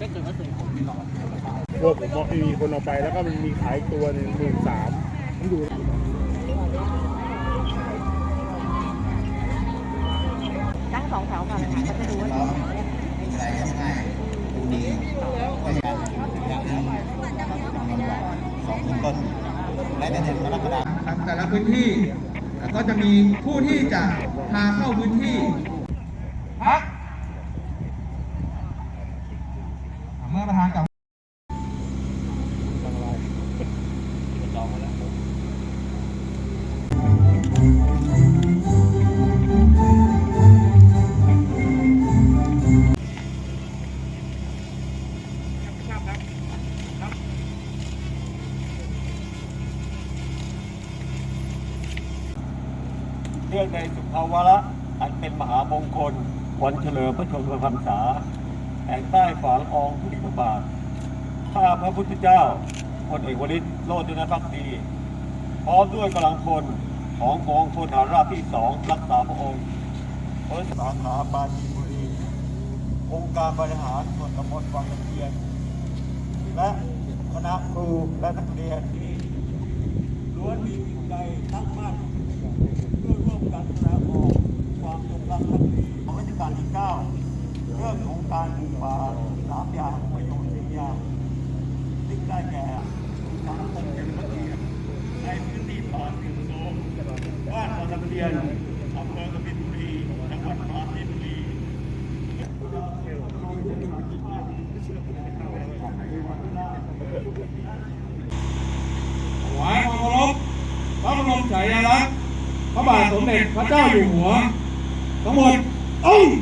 พวกผมบอกมีคนเอาไปแล้วก็มันมีขายตัวหนึ่งหมื่นสามผมดูนั่งสองแถวค่ะเลยค่ะเขาจะดูว่าเราใส่ง่ายดูดีก็ยังยังมีสองคนต้นและในเดือนกรกฎาคมแต่ละพื้นที่ก็จะมีผู้ที่จะพาเข้าพื้นที่ สุภาวระอันเป็นมหามงคล วันเฉลิมพระชนมพรรษาแห่งใต้ฝางอองธุลีพระบาทข้าพระพุทธเจ้าพลเอกวริศโรจนพักดีพร้อมด้วยกำลังพลของกองพลฐานราบที่สองรักษาพระองค์บริษัทสาขาปาจีนบุรีองค์การบริหารส่วนตำบลวังตะเคียน และคณะครูและนักเรียนล้วนมีจิตใจตั้งมั่นเพื่อร่วมกันแสดงออกความจงรักภักดีของรัชกาลที่ 9 เรื่องของการปลูกป่าสามอย่างประโยชน์สี่อย่างซึ่งได้แก่สังคมเฉลิมพระเกียรติในพื้นที่ป่าเสื่อมโทรมบ้านตะตะเพียนอำเภอกบินบุรีจังหวัดปราจีนบุรี ถวายความเคารพพระบรม ฉายาลักษณ์พระบาทสมเด็จพระเจ้าอยู่หัว ทั้งหมดองค์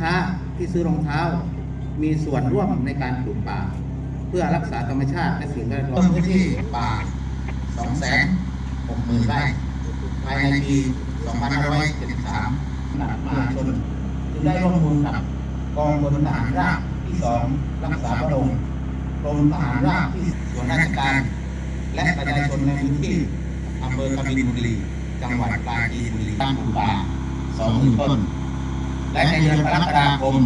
ค้าที่ซื้อรองเท้า มีส่วนร่วมในการปลูกป่า เพื่อรักษาธรรมชาติและสิ่งแวดล้อมพื้นที่ป่า2แสน6หมื่นไร่ภายในปี2573หนักมหาชนจึงได้ร่วมมือกับกองพลทหารราบที่ 2 รักษาพระองค์กรมทหารราบที่ส่วนราชการ และประชาชนในพื้นที่อำเภอกบินบุรี จังหวัดปราจีนบุรีตั้งป่าสองหมื่นต้น และในเดือนกรกฎาคม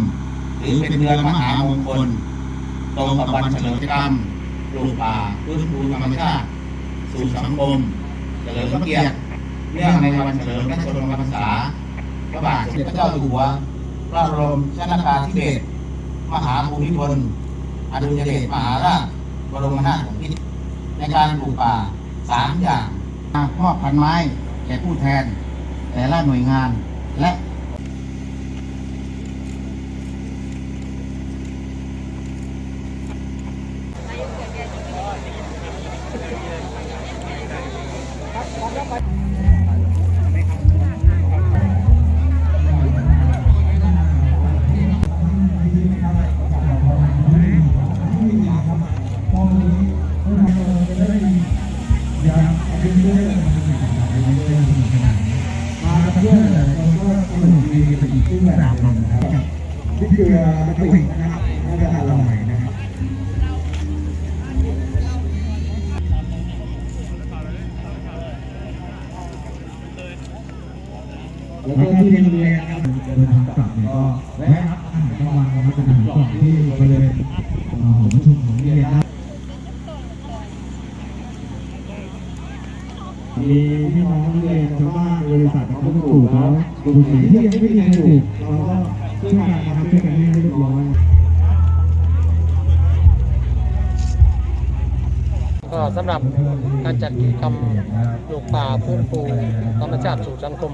หรือเป็นเดือนมหามงคล ตรงกับวันเฉลิมพรรติปลูกป่าฟื้นฟูธรรมชาติ สู่สังคม เฉลิมพระเกียรติเนื่องในวันเฉลิมพระชนมพรรษาพระบาทสมเด็จพระเจ้าอยู่หัว พระบรมชนกาธิเบศรมหาภูมิพลอดุลยเดชมหาราชบรมนาถบพิตรในการปลูกป่าสามอย่างมอบพันไม้แก่ผู้แทน แต่ละหน่วยงานและ นี่คือมันปิดนะครับน่าจะอร่อยนะครับ แล้วก็ที่โรงเรียนนะครับเดินทางกลับเนี่ยก็แวะรับอาหารกลางวันนะครับเป็นอาหารกล่องที่บริเวณหอประชุมของโรงเรียนนะมีพี่น้องนักเรียนชาวบ้านบริษัทเขาก็ปลูกแล้วกลุ่มไหนที่ยังไม่มีใครปลูกเราก็ช่วยกันนะครับช่วยกันให้เรียบร้อย สำหรับการจัดกิจกรรมปลูกป่าฟื้นฟูธรรมชาติสู่สังคม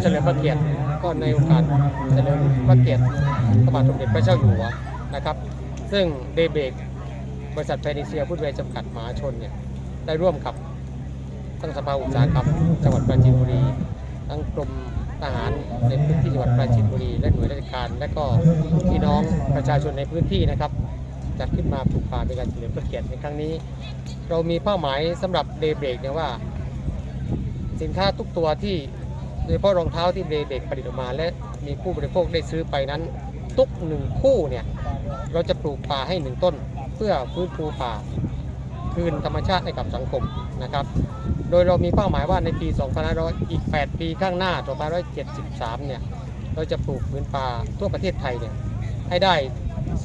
เฉลิมพระเกียรติก็ในโอกาสเฉลิมพระเกียรติพระบาทสมเด็จพระเจ้าอยู่หัวนะครับ ซึ่งเดเบกบริษัทแพนิเซียพุทธเวชจำกัดมหาชนเนี่ยได้ร่วมกับทั้งสภาอุตสาหกรรมจังหวัดปราจีนบุรี ทั้งกรมทหารในพื้นที่จังหวัดปราจีนบุรี และหน่วยราชการ และก็พี่น้องประชาชนในพื้นที่นะครับ จัดขึ้นมาปลูกป่าเป็นการเฉลิมพระเกียรติในครั้งนี้ เรามีเป้าหมายสำหรับเดย์เบรกเนี่ยว่า สินค้าทุกตัวที่โดยเฉพาะรองเท้าที่เดย์เบรกผลิตออกมา และมีผู้บริโภคได้ซื้อไปนั้น ทุกหนึ่งคู่เนี่ยเราจะปลูกป่าให้หนึ่งต้น เพื่อฟื้นฟูป่าคืนธรรมชาติให้กับสังคมนะครับ โดยเรามีเป้าหมายว่าในปี 2500 อีก 8 ปีข้างหน้า 2573 เนี่ย เราจะปลูกพื้นป่าทั่วประเทศไทยเนี่ยให้ได้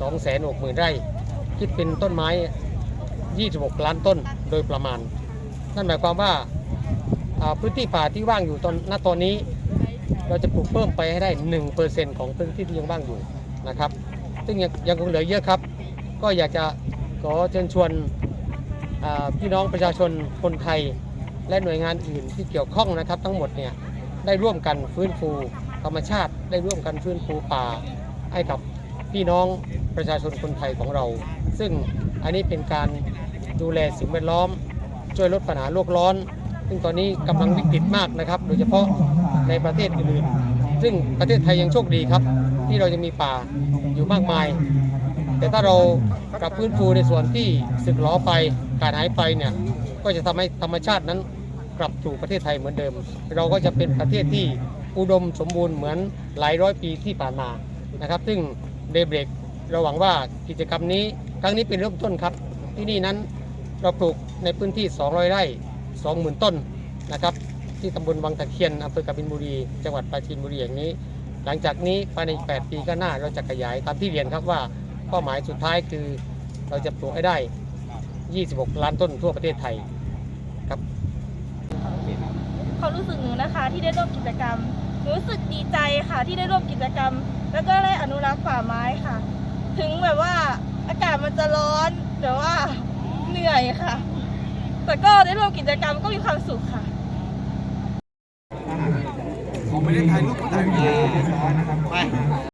260,000ไร่ คิดเป็นต้นไม้ 26 ล้านต้นโดยประมาณ นั่นหมายความว่าพื้นที่ป่าที่ว่างอยู่ตอนณตอนนี้ เราจะปลูกเพิ่มไปให้ได้ 1%ของพื้นที่ที่ยังว่างอยู่นะครับ ซึ่งยังคงเหลือเยอะครับ ก็อยากจะขอเชิญชวนพี่น้องประชาชนคนไทย และหน่วยงานอื่นที่เกี่ยวข้องนะครับ ทั้งหมดเนี่ยได้ร่วมกันฟื้นฟูธรรมชาติ ได้ร่วมกันฟื้นฟูป่าให้กับพี่น้อง ประชาชนคนไทยของเรา ซึ่งอันนี้เป็นการดูแลสิ่งแวดล้อม ช่วยลดปัญหาโลกร้อน ซึ่งตอนนี้กำลังวิกฤตมากนะครับ โดยเฉพาะในประเทศอื่นๆซึ่งประเทศไทยยังโชคดีครับ ที่เราจะมีป่าอยู่มากมาย แต่ถ้าเรากลับพื้นฟูในส่วนที่สึกหรอไปขาดหายไปเนี่ยก็จะทำให้ธรรมชาตินั้นกลับสู่ประเทศไทยเหมือนเดิม เราก็จะเป็นประเทศที่อุดมสมบูรณ์เหมือนหลายร้อยปีที่ผ่านมานะครับ ซึ่งเดย์เบรก เราหวังว่ากิจกรรมนี้ครั้งนี้เป็นเริ่มต้นครับ ที่นี่นั้นเราปลูกในพื้นที่ 200 ไร่ 20,000 ต้นนะครับ ที่ตำบลวังตะเคียนอำเภอกบินบุรี จังหวัดปราจีนบุรีอย่างนี้ หลังจากนี้ภายในอีก8ปีก็น่าเราจะขยายตามที่เรียนครับว่าเป้าหมายสุดท้ายคือเราจะปลูกให้ได้ 26 ล้านต้นทั่วประเทศไทยครับความรู้สึกหนูนะคะที่ได้ร่วมกิจกรรมรู้สึกดีใจค่ะที่ได้ร่วมกิจกรรม แล้วก็ได้อนุรักษ์ป่าไม้ ถึงแบบว่าอากาศมันจะร้อนแต่ว่าเหนื่อยค่ะ แต่ก็ได้ร่วมกิจกรรมก็มีความสุขค่ะ ผมไม่ได้ถ่ายรูปถ่ายวิดีโอนะครับ